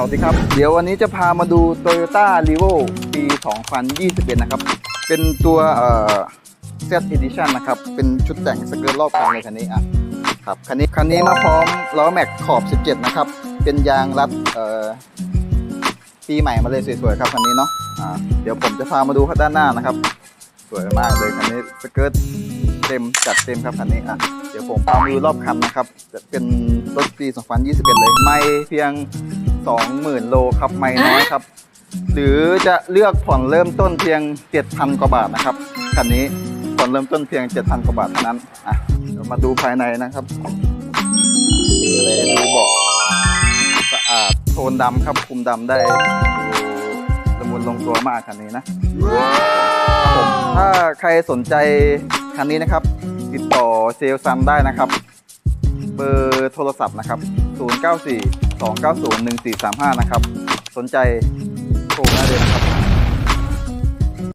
สวัสดีครับ เดี๋ยววันนี้จะพามาดู Toyota r e v o ปี 2021 นะครับ เป็นตัวเอ่อ Z Edition นะครับ เป็นชุดแต่งสเกิร์ตรอบคันเลยคันนี้อะครับคันนี้คันนี้มาพร้อมล้อแม็กขอบ 17 นะครับ เป็นยางรัดเอ่อปีใหม่มาเลยสวยๆครับคันนี้เนาะอ่าเดี๋ยวผมจะพามาดูด้านหน้านะครับ สวยมากเลยคันนี้สเกิร์ตเต็มจัดเต็มครับคันนี้อะเดี๋ยวผมพามาดูรอบคันนะครับ จะเป็นรถปี 2021 เลย ไม่เพียง 20,000 โลครับไม่น้อยครับ หรือจะเลือกผ่อนเริ่มต้นเพียง 7,000 กว่าบาทนะครับคันนี้ผ่อนเริ่มต้นเพียง 7,000 กว่าบาทเท่านั้นอะเดี๋ยวมาดูภายในนะครับเลยดูเบาะสะอาดโทนดำครับคุมดำได้ดูละมุนลงตัวมากคันนี้นะครับผมถ้าใครสนใจคันนี้นะครับ ติดต่อเซลลซันได้นะครับ เบอร์โทรศัพท์นะครับ 094 290 1435 นะครับ สนใจโทรมาเลยนะครับ